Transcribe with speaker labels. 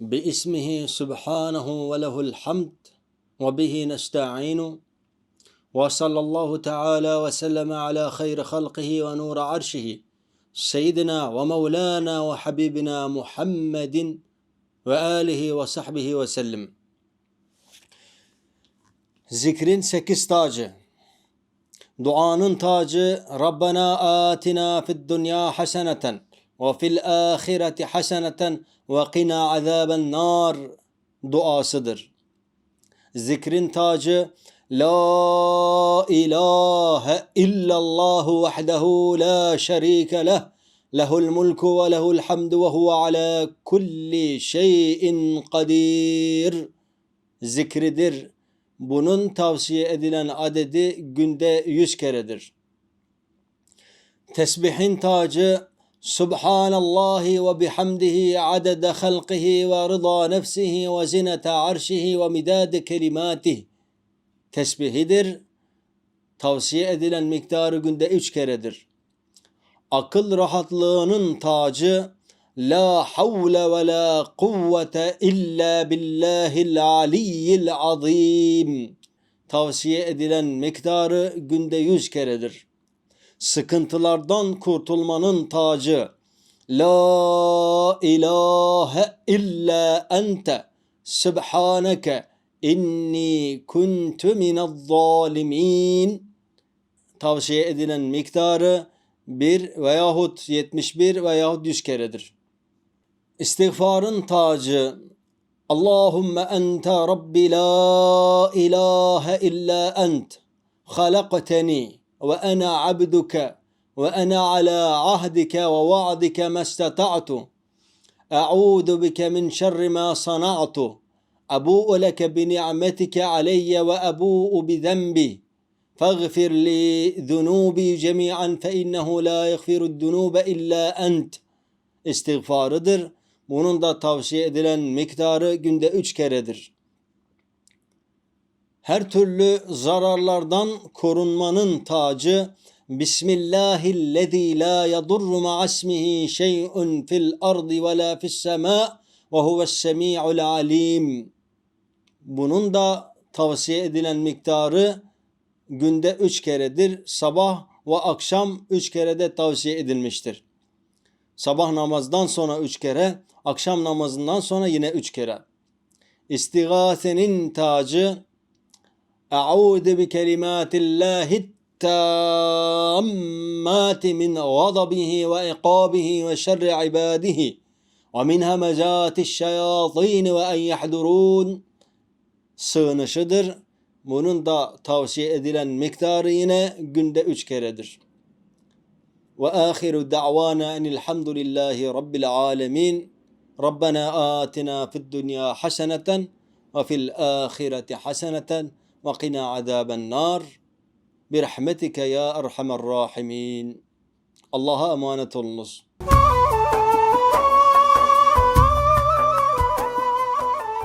Speaker 1: باسمه سبحانه وله الحمد وبه نستعين وصلى الله تعالى وسلم على خير خلقه ونور عرشه سيدنا ومولانا وحبيبنا محمد وآله وصحبه وسلم Zikrin sekiz tacı. Duanın tacı Rabbena atina fid dünya haseneten ahireti haseneten ve qina azaben nar duasıdır. Zikrin tacı La ilahe illallahu vahdehu la şerike leh lehul mulku ve lehul hamdu ve huve ala kulli şeyin kadir zikridir. Bunun tavsiye edilen adedi günde yüz keredir. Tesbihin tacı Adede halqihi ve rıza nefsihi ve zinete arşihi ve midade kelimatihi. Tesbihidir. Tavsiye edilen miktarı günde üç keredir. Akıl rahatlığının tacı La havle ve la kuvvete illa billahil aliyyil azim. Tavsiye edilen miktarı günde yüz keredir. Sıkıntılardan kurtulmanın tacı La ilahe illa ente subhaneke inni kuntu zalimin. Tavsiye edilen miktarı bir veyahut 71 veyahut 100 keredir. İstiğfarın tacı Allahümme ente Rabbi la ilahe illa ent halakteni ve ana abduke ve ana ala ahdike ve va'dike mestata'tu A'udhu bike min şerri ma sana'tu Abu'u leke bi ni'metike aleyye ve abu'u bi zenbi فاغفر لي ذنوبي جميعا فإنه لا يغفر الذنوب إلا أنت istiğfarıdır. Bunun da tavsiye edilen miktarı günde üç keredir. Her türlü zararlardan korunmanın tacı Bismillahillezî la yadurru ma'asmihi şey'un fil ardı ve la fis semâ ve huves semî'ul alim. Bunun da tavsiye edilen miktarı günde üç keredir. Sabah ve akşam üç kerede tavsiye edilmiştir. Sabah namazdan sonra üç kere, akşam namazından sonra yine üç kere. İstigâsenin tacı Eûzu bi kelimâtillâhi tammâti min gadabihi ve iqâbihi ve şerri ibâdihi ve min hemezâtiş şeyâtîn ve en yahdurûn sığınışıdır. Bunun da tavsiye edilen miktarı yine günde üç keredir. Ve ahiru da'vana enilhamdülillahi rabbil alemin. Rabbena atina fid dünya haseneten ve fil ahireti haseneten وقنا عذاب النار. برحمتك يا أرحم الراحمين. الله أمانة النصر